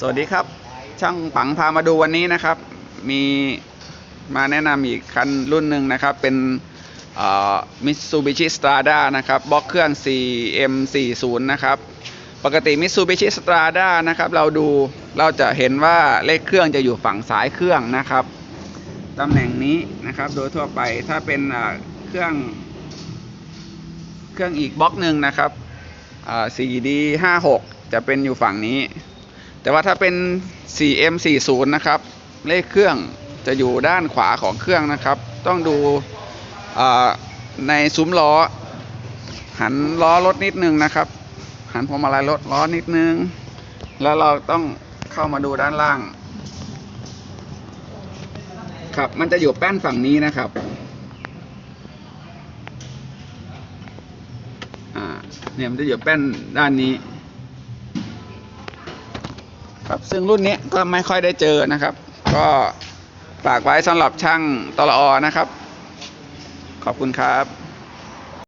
สวัสดีครับ ช่างปังพามาดูวันนี้นะครับ มีมาแนะนำอีกคันรุ่นหนึ่งนะครับ เป็นมิตซูบิชิสตราด้านะครับบล็อกเครื่อง 4M40 นะครับ ปกติมิตซูบิชิสตราด้านะครับ เราดูเราจะเห็นว่าเลขเครื่องจะอยู่ฝั่งซ้ายเครื่องนะครับตำแหน่งนี้นะครับ โดยทั่วไปถ้าเป็นเครื่อง เครื่องอีกบล็อกหนึ่งนะครับ 4D56 จะเป็นอยู่ฝั่งนี้ แต่ว่าถ้าเป็น 4M40 นะครับ เลขเครื่องจะอยู่ด้านขวาของเครื่องนะครับ ต้องดูในซุ้มล้อ หันล้อรถนิดนึงนะครับ หันพวงมาลัยรถล้อนิดนึง แล้วเราต้องเข้ามาดูด้านล่าง ครับมันจะอยู่แป้นฝั่งนี้นะครับอ่าเนี่ยมันจะอยู่แป้นด้านนี้ ครับซึ่งรุ่นนี้ก็ไม่ค่อยได้เจอนะครับ ก็ฝากไว้สำหรับช่างตลออนะครับ ขอบคุณครับ